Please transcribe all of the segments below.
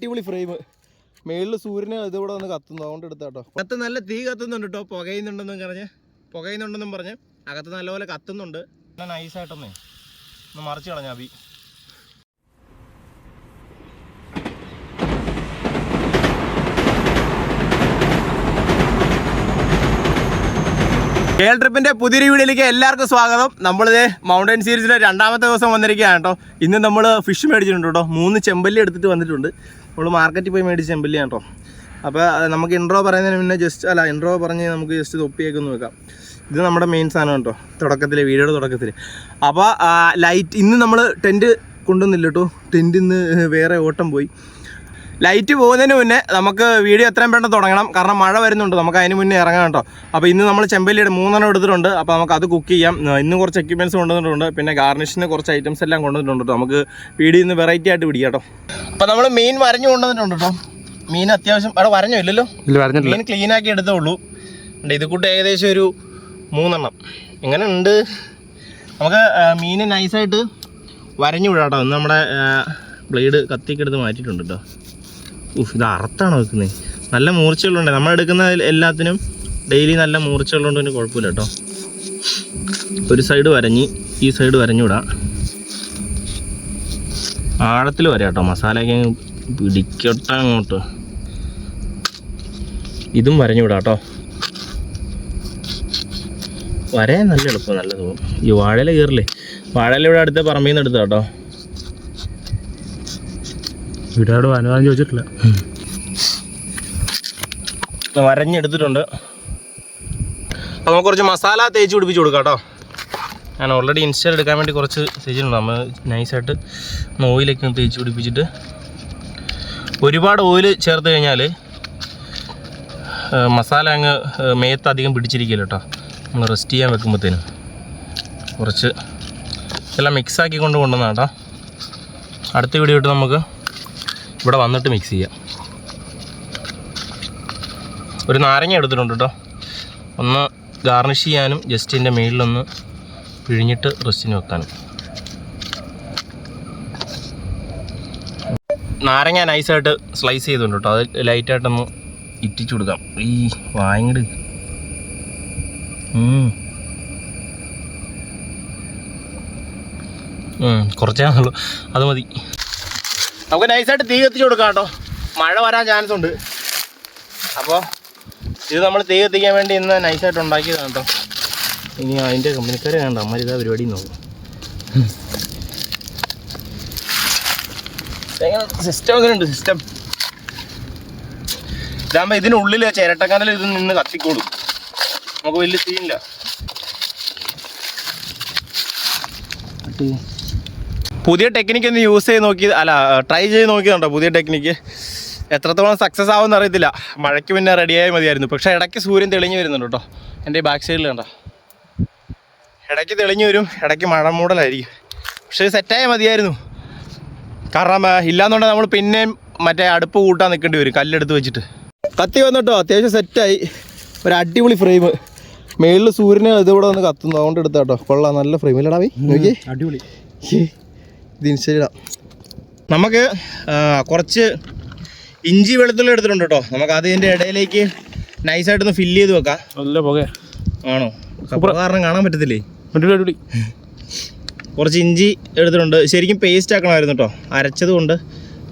അടിപൊളി ഫ്രെയിം മേളിൽ സൂര്യനെ ഇതിവിടെ വന്ന് കത്തുന്നു. അതുകൊണ്ട് എടുത്താട്ടോ. അകത്ത് നല്ല തീ കത്തുന്നുണ്ട് കേട്ടോ പുകയുന്നുണ്ടെന്നും പറഞ്ഞ്. പുകയുന്നുണ്ടെന്നും പറഞ്ഞ് അകത്ത് നല്ലപോലെ കത്തുന്നുണ്ട്. നല്ല നൈസായിട്ടൊന്നേ ഒന്ന് മറിച്ച് കളഞ്ഞാ ബി കേൾ ട്രിപ്പിന്റെ പുതിയൊരു വീഡിയോയിലേക്ക് എല്ലാവർക്കും സ്വാഗതം. നമ്മളിത് മൗണ്ടൻ സീരീസിലെ രണ്ടാമത്തെ ദിവസം വന്നിരിക്കുകയാണ് കേട്ടോ ഇന്ന് നമ്മൾ ഫിഷ് മേടിച്ചിട്ടുണ്ട് കേട്ടോ മൂന്ന് ചെമ്പല്ലി എടുത്തിട്ട് വന്നിട്ടുണ്ട്. നമ്മൾ മാർക്കറ്റിൽ പോയി മേടിച്ച ചെമ്പല്ലിയാണ് കേട്ടോ അപ്പോൾ നമുക്ക് ഇൻട്രോ പറയുന്നതിന് മുന്നേ ജസ്റ്റ് അല്ല ഇൻട്രോ പറഞ്ഞ് നമുക്ക് ജസ്റ്റ് തൊപ്പിയൊക്കെ ഒന്ന് വെക്കാം. ഇത് നമ്മുടെ മെയിൻ സാധനം കേട്ടോ തുടക്കത്തിൽ വീഡിയോയുടെ തുടക്കത്തിൽ അപ്പോൾ ലൈറ്റ് ഇന്ന് നമ്മൾ ടെന്റ് കൊണ്ടുവന്നില്ല കേട്ടോ ടെന്റ് ഇന്ന് വേറെ ഓട്ടം പോയി. ലൈറ്റ് പോകുന്നതിന് മുന്നേ നമുക്ക് വീഡിയോ എത്രയും പെട്ടെന്ന് തുടങ്ങണം. കാരണം മഴ വരുന്നുണ്ട്. നമുക്ക് അതിന് മുന്നേ ഇറങ്ങാം കേട്ടോ. അപ്പോൾ ഇന്ന് നമ്മൾ ചെമ്പല്ലിയുടെ മൂന്നെണ്ണം എടുത്തിട്ടുണ്ട്. അപ്പോൾ നമുക്ക് അത് കുക്ക് ചെയ്യാം. ഇന്ന് കുറച്ച് എക്യുപ്മെന്റ്സ് കൊണ്ടുവന്നിട്ടുണ്ട്. പിന്നെ ഗാർണിഷിന് കുറച്ച് ഐറ്റംസ് എല്ലാം കൊണ്ടുവന്നിട്ടുണ്ട് കേട്ടോ. നമുക്ക് വീഡിയോ ഇന്ന് വെറൈറ്റി ആയിട്ട് പിടിക്കാം കേട്ടോ. അപ്പോൾ നമ്മൾ മീൻ വരഞ്ഞു കൊണ്ടുവന്നിട്ടുണ്ട് കേട്ടോ. മീൻ അത്യാവശ്യം അവിടെ വരഞ്ഞോ? ഇല്ലല്ലോ? മീൻ ക്ലീൻ ആക്കി എടുത്തേ ഉള്ളൂ ഇത് കൂട്ട് ഏകദേശം ഒരു മൂന്നെണ്ണം. എങ്ങനെ ഉണ്ട്? നമുക്ക് മീൻ നൈസായിട്ട് വരഞ്ഞു വിടാം കേട്ടോ. ഇന്ന് നമ്മുടെ ബ്ലേഡ് കത്തിക്കെടുത്ത് മാറ്റിയിട്ടുണ്ട് കേട്ടോ. ഇത് അറുത്താണ് വെക്കുന്നത് നല്ല മൂർച്ചകളുണ്ട്. നമ്മൾ എടുക്കുന്ന എല്ലാത്തിനും ഡെയിലി നല്ല മൂർച്ചകളുണ്ട് പിന്നെ കുഴപ്പമില്ല കേട്ടോ. ഒരു സൈഡ് വരഞ്ഞ് ഈ സൈഡ് വരഞ്ഞുവിടാം. ആഴത്തിൽ വരാം കേട്ടോ. മസാലയൊക്കെ പിടിക്കട്ടെ അങ്ങോട്ട്. ഇതും വരഞ്ഞുവിടാം കേട്ടോ. വരയാൻ നല്ല എളുപ്പം നല്ല തോന്നും ഈ വാഴയില കയറില്ലേ? വാഴയില ഇവിടെ അടുത്ത പറമ്പിൽ നിന്ന് എടുത്താ കേട്ടോ. വീട്ടുകാരോട് അനുവാദം ചോദിച്ചിട്ടില്ല. വരഞ്ഞെടുത്തിട്ടുണ്ട്. അപ്പോൾ നമുക്ക് കുറച്ച് മസാല തേച്ച് പിടിപ്പിച്ച് കൊടുക്കാം കേട്ടോ. ഞാൻ ഓൾറെഡി ഇൻസ്റ്റാൾ എടുക്കാൻ വേണ്ടി കുറച്ച് തേച്ചിട്ടുണ്ട്. നമ്മൾ നൈസായിട്ട് ഒന്ന് ഓയിലൊക്കെ ഒന്ന് തേച്ച് പിടിപ്പിച്ചിട്ട് ഒരുപാട് ഓയിൽ ചേർത്ത് കഴിഞ്ഞാൽ മസാല അങ്ങ് മേത്ത് അധികം പിടിച്ചിരിക്കില്ല കേട്ടോ. നമ്മൾ റെസ്റ്റ് ചെയ്യാൻ വെക്കുമ്പോഴത്തേനും കുറച്ച് എല്ലാം മിക്സാക്കി കൊണ്ട് കൊണ്ടുവന്നാട്ടോ അടുത്ത വീഡിയോ ഇട്ട് നമുക്ക് ഇവിടെ വന്നിട്ട് മിക്സ് ചെയ്യാം. ഒരു നാരങ്ങ എടുത്തിട്ടുണ്ട് കേട്ടോ ഒന്ന് ഗാർണിഷ് ചെയ്യാനും ജസ്റ്റ് ഇതിന്റെ മേളിലൊന്ന് പിഴിഞ്ഞിട്ട് റെസ്റ്റിന് വെക്കാനും. നാരങ്ങ നൈസായിട്ട് സ്ലൈസ് ചെയ്തിട്ടുണ്ട് കേട്ടോ അത് ലൈറ്റായിട്ടൊന്ന് ഇറ്റിച്ചു കൊടുക്കാം. ഈ വായങ്ങട്. ഉള്ളൂ അത് മതി. നമുക്ക് നൈസായിട്ട് തീ കത്തിച്ച് കൊടുക്കാം കേട്ടോ. മഴ വരാൻ ചാൻസ് ഉണ്ട്. അപ്പോൾ ഇത് നമ്മൾ തീ കത്തിക്കാൻ വേണ്ടി ഇന്ന് നൈസായിട്ട് ഉണ്ടാക്കിയതാണ് കേട്ടോ. ഇനി അതിന്റെ കമ്പനിക്കാരെ കണ്ട? അമ്മ ഇതാ പരിപാടി നോക്കും സിസ്റ്റം ഉണ്ട്? സിസ്റ്റം ഇതാകുമ്പോൾ ഇതിനുള്ളിൽ ചിരട്ടക്കനൽ ഇത് നിന്ന് കത്തിക്കോളും. നമുക്ക് വലിയ തീയില്ല പുതിയ ടെക്നിക്ക് ഒന്ന് യൂസ് ചെയ്ത് നോക്കി അല്ല ട്രൈ ചെയ്ത് നോക്കിയതുണ്ടോ പുതിയ ടെക്നിക്ക് എത്രത്തോളം സക്സസ് ആവുമെന്ന് അറിയത്തില്ല. മഴയ്ക്ക് പിന്നെ റെഡിയായി മതിയായിരുന്നു. പക്ഷേ ഇടയ്ക്ക് സൂര്യൻ തെളിഞ്ഞു വരുന്നുണ്ട് കേട്ടോ. എന്റെ ബാക്ക് സൈഡിൽ കണ്ടോ? ഇടയ്ക്ക് തെളിഞ്ഞു വരും ഇടയ്ക്ക് മഴ മൂടലായിരിക്കും. പക്ഷേ സെറ്റായാൽ മതിയായിരുന്നു. കാരണം ഇല്ലാന്നുണ്ടെങ്കിൽ നമ്മൾ പിന്നെയും മറ്റേ അടുപ്പ് കൂട്ടാൻ നിൽക്കേണ്ടി വരും കല്ലെടുത്ത് വെച്ചിട്ട്. കത്തി വന്നിട്ടോ? അത്യാവശ്യം സെറ്റായി ഒരു അടിപൊളി ഫ്രെയിം മേളിൽ സൂര്യനെ ഇതിവിടെ വന്ന് കത്തുന്നു. അതുകൊണ്ട് എടുത്താട്ടോ. കൊള്ളാം നല്ല ഫ്രെയിം ഇല്ലടാവേ നോക്കിയേ. അടിപൊളി. ഇത് ഇൻസ്റ്റയിലിടാം നമുക്ക് കുറച്ച് ഇഞ്ചി വെളുത്തുള്ളി എടുത്തിട്ടുണ്ട് കേട്ടോ. നമുക്ക് അതിന്റെ ഇടയിലേക്ക് നൈസായിട്ടൊന്ന് ഫില്ല് ചെയ്ത് വെക്കാം. നല്ല പുക ആണോ? കാരണം കാണാൻ പറ്റത്തില്ലേ? കുറച്ച് ഇഞ്ചി എടുത്തിട്ടുണ്ട്. ശരിക്കും പേസ്റ്റ് ആക്കണമായിരുന്നു കേട്ടോ. അരച്ചത് കൊണ്ട്.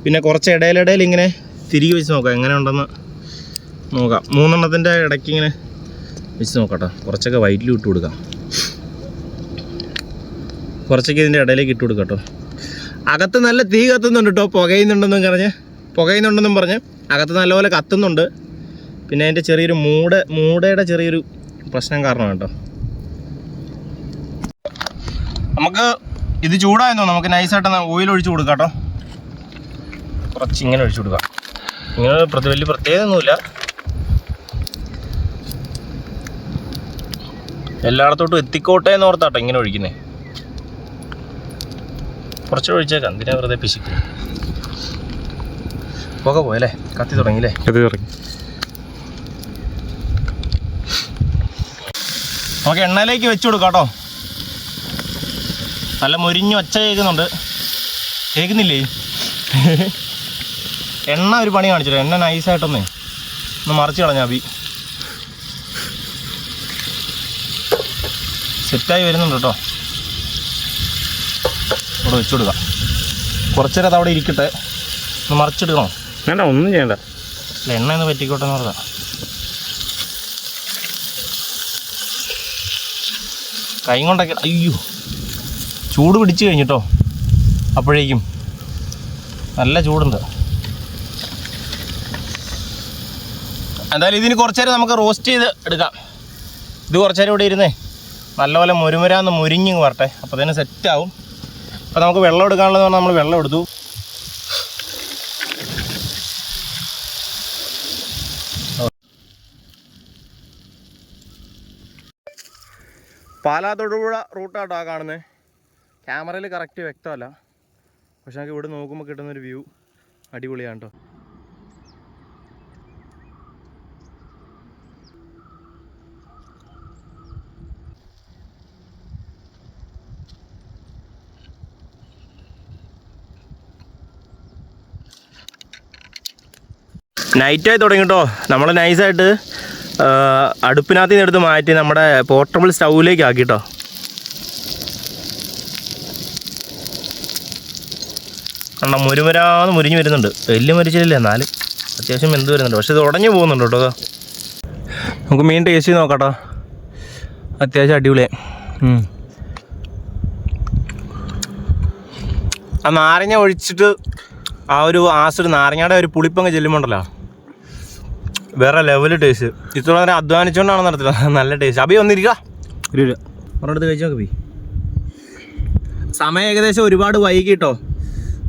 പിന്നെ കുറച്ച് ഇടയിലിടയിൽ ഇങ്ങനെ തിരികെ വെച്ച് നോക്കാം. എങ്ങനെ ഉണ്ടെന്ന് നോക്കാം. മൂന്നെണ്ണത്തിന്റെ ഇടയ്ക്ക് ഇങ്ങനെ വെച്ച് നോക്കട്ടോ കേട്ടോ. കുറച്ചൊക്കെ വൈറ്റിൽ ഇട്ട് കൊടുക്കാം. കുറച്ചൊക്കെ ഇതിന്റെ ഇടയിലേക്ക് ഇട്ട് കൊടുക്കാം കേട്ടോ. അകത്ത് നല്ല തീ കത്തുന്നുണ്ട് കേട്ടോ പുകയുന്നുണ്ടെന്നും പറഞ്ഞ്. പുകയുന്നുണ്ടെന്നും പറഞ്ഞ് അകത്ത് നല്ലപോലെ കത്തുന്നുണ്ട്. പിന്നെ അതിന്റെ ചെറിയൊരു മൂട മൂടയുടെ ചെറിയൊരു പ്രശ്നം കാരണം കേട്ടോ നമുക്ക് ഇത് ചൂടായെന്നോ? നമുക്ക് നൈസായിട്ട് ഓയിൽ ഒഴിച്ചു കൊടുക്കാം കേട്ടോ കുറച്ച് ഇങ്ങനെ ഒഴിച്ചു കൊടുക്കാം. ഇങ്ങനെ പ്രതി വലിയ പ്രത്യേകതയൊന്നുമില്ല എല്ലായിടത്തോട്ടും എത്തിക്കോട്ടെ എന്ന് ഓർത്താട്ടോ ഇങ്ങനെ ഒഴിക്കുന്നേ. കുറച്ച് ഒഴിച്ചേക്കാം എന്തിനാ വെറുതെ പിശിക്കും? പുക പോയല്ലേ കത്തി തുടങ്ങിയില്ലേ കത്തി തുടങ്ങി. നമുക്ക് എണ്ണയിലേക്ക് വെച്ച് കൊടുക്കാം കേട്ടോ. നല്ല മുരിഞ്ഞ് ഒച്ച കേൾക്കുന്നുണ്ട്. കേൾക്കുന്നില്ലേ? എണ്ണ ഒരു പണി കാണിച്ചില്ല എണ്ണ നൈസായിട്ടൊന്നേ ഒന്ന് മറിച്ച് കളഞ്ഞാ ബി സെറ്റായി വരുന്നുണ്ട് കേട്ടോ. ഇവിടെ വെച്ചു കൊടുക്കാം. കുറച്ചേരം അത് അവിടെ ഇരിക്കട്ടെ. ഒന്ന് മറിച്ചെടുക്കണോ വേണ്ട ഒന്നും ചെയ്യണ്ട. അല്ല എണ്ണ ഒന്ന് പറ്റിക്കോട്ടെ എന്ന് പറഞ്ഞാൽ കൈ കൊണ്ടൊക്കെ അയ്യോ. ചൂട് പിടിച്ചു കഴിഞ്ഞിട്ടോ? അപ്പോഴേക്കും. നല്ല ചൂടുണ്ട്. എന്തായാലും ഇതിന് കുറച്ചേരം നമുക്ക് റോസ്റ്റ് ചെയ്ത് എടുക്കാം. ഇത് കുറച്ചേരം ഇവിടെ ഇരുന്നേ. നല്ലപോലെ മുരുമുരാന്ന് മുരിഞ്ഞ് വരട്ടെ. അപ്പോൾ തന്നെ സെറ്റാവും അപ്പോൾ നമുക്ക് വെള്ളം എടുക്കാനുള്ളത് പറഞ്ഞാൽ നമ്മൾ വെള്ളം എടുത്തു. പാലാ തൊടുപുഴ റൂട്ടാട്ടോ ആ കാണുന്നത് ക്യാമറയിൽ കറക്റ്റ് വ്യക്തമല്ല. പക്ഷെ നമുക്ക് ഇവിടെ നോക്കുമ്പോൾ കിട്ടുന്നൊരു വ്യൂ. അടിപൊളിയാണ് കേട്ടോ നൈറ്റായി തുടങ്ങിട്ടോ നമ്മൾ നൈസായിട്ട് അടുപ്പിനകത്ത് നിന്ന് എടുത്ത് മാറ്റി നമ്മുടെ പോർട്ടബിൾ സ്റ്റൗവിലേക്ക് ആക്കി കേട്ടോ കണ്ട മുരുമുരാന്ന് മുരിഞ്ഞ് വരുന്നുണ്ട്. വലിയ മുരിച്ചില്ല എന്നാലും അത്യാവശ്യം എന്ത് വരുന്നുണ്ട്. പക്ഷെ ഇത് ഉടഞ്ഞു പോകുന്നുണ്ട് കേട്ടോ നമുക്ക് മീൻ ടേസ്റ്റ് ചെയ്ത് നോക്കാട്ടോ അത്യാവശ്യം അടിപൊളിയാണ് ആ നാരങ്ങ ഒഴിച്ചിട്ട് ആ ഒരു ആസിഡ് നാരങ്ങയുടെ ഒരു പുളിപ്പങ്ങ് ചെല്ലുമ്പോണ്ടല്ലോ. വേറെ ലെവൽ ടേസ്റ്റ് ഇത്ര നേരം അധ്വാനിച്ചുകൊണ്ടാണ് നടത്തുന്നത് നല്ല ടേസ്റ്റ് അഭി ഒരിടത്ത് കഴിച്ചു നോക്ക് സമയം ഏകദേശം ഒരുപാട് വൈകിട്ടോ?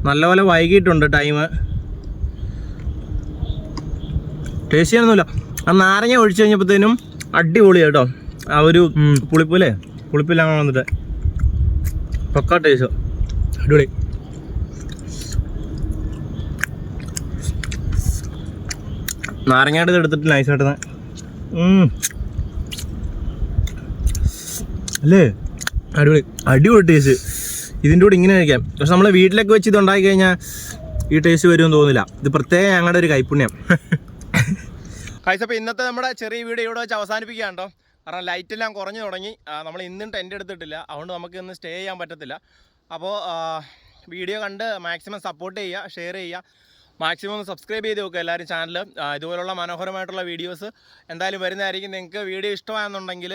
നല്ലപോലെ വൈകിട്ടുണ്ട് ടൈം ടേസ്റ്റ് ചെയ്യാനൊന്നുമില്ല. ആ നാരങ്ങ ഒഴിച്ചു കഴിഞ്ഞപ്പോഴത്തേനും അടിപൊളി കേട്ടോ. ആ ഒരു പുളിപ്പൂലേ പുളിപ്പില്ലാന്ന് വന്നിട്ട്. പക്ക ടേസ്റ്റ് അടിപൊളി. നാരങ്ങയുടെ ഇത് എടുത്തിട്ട് നൈസായിട്ട് അല്ലേ? അടിപൊളി. അടിപൊളി ടേസ്റ്റ് ഇതിന്റെ കൂടെ ഇങ്ങനെ കഴിക്കാം. പക്ഷെ നമ്മളെ വീട്ടിലൊക്കെ വെച്ച് ഇത് ഉണ്ടാക്കി കഴിഞ്ഞാൽ ഈ ടേസ്റ്റ് വരുമെന്ന് തോന്നില്ല ഇത് പ്രത്യേക ഞങ്ങളുടെ ഒരു കൈപ്പുണ്യം കൈസപ്പം ഇന്നത്തെ നമ്മുടെ ചെറിയ വീഡിയോ ഇവിടെ വെച്ച് അവസാനിപ്പിക്കുകയാണ് കാരണം ലൈറ്റ് എല്ലാം കുറഞ്ഞു തുടങ്ങി. നമ്മൾ ഇന്നും ടെന്റ് എടുത്തിട്ടില്ല. അതുകൊണ്ട് നമുക്ക് ഇന്ന് സ്റ്റേ ചെയ്യാൻ പറ്റത്തില്ല. അപ്പോൾ വീഡിയോ കണ്ട് മാക്സിമം സപ്പോർട്ട് ചെയ്യുക ഷെയർ ചെയ്യുക. മാക്സിമം ഒന്ന് സബ്സ്ക്രൈബ് ചെയ്ത് നോക്കുക എല്ലാവരും ചാനൽ ഇതുപോലുള്ള മനോഹരമായിട്ടുള്ള വീഡിയോസ് എന്തായാലും വരുന്നതായിരിക്കും. നിങ്ങൾക്ക് വീഡിയോ ഇഷ്ടമാണെന്നുണ്ടെങ്കിൽ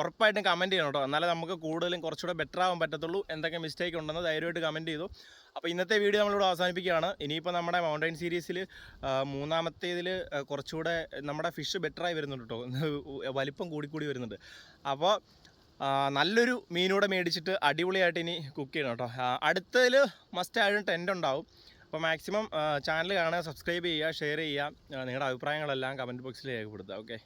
ഉറപ്പായിട്ടും കമന്റ് ചെയ്യണം കേട്ടോ. എന്നാലേ നമുക്ക് കൂടുതലും കുറച്ചുകൂടെ ബെറ്റർ ആവാൻ പറ്റത്തുള്ളൂ. എന്തൊക്കെ മിസ്റ്റേക്ക് ഉണ്ടെന്ന് ധൈര്യമായിട്ട് കമന്റ് ചെയ്തു. അപ്പോൾ ഇന്നത്തെ വീഡിയോ നമ്മളിവിടെ അവസാനിപ്പിക്കുകയാണ്. ഇനിയിപ്പോൾ നമ്മുടെ മൗണ്ടൈൻ സീരീസിൽ മൂന്നാമത്തേതിൽ കുറച്ചുകൂടെ നമ്മുടെ ഫിഷ് ബെറ്ററായി വരുന്നുണ്ട് കേട്ടോ. വലിപ്പം കൂടിക്കൂടി വരുന്നുണ്ട്. അപ്പോൾ നല്ലൊരു മീനൂടെ മേടിച്ചിട്ട് അടിപൊളിയായിട്ട് ഇനി കുക്ക് ചെയ്യണം കേട്ടോ. അടുത്തതിൽ മസ്റ്റ് ആയിട്ട് ടെന്റ് ഉണ്ടാവും. അപ്പോൾ മാക്സിമം ചാനൽ കാണുക സബ്സ്ക്രൈബ് ചെയ്യുക ഷെയർ ചെയ്യുക നിങ്ങളുടെ അഭിപ്രായങ്ങളെല്ലാം കമന്റ് ബോക്സിൽ രേഖപ്പെടുത്തുക ഓക്കെ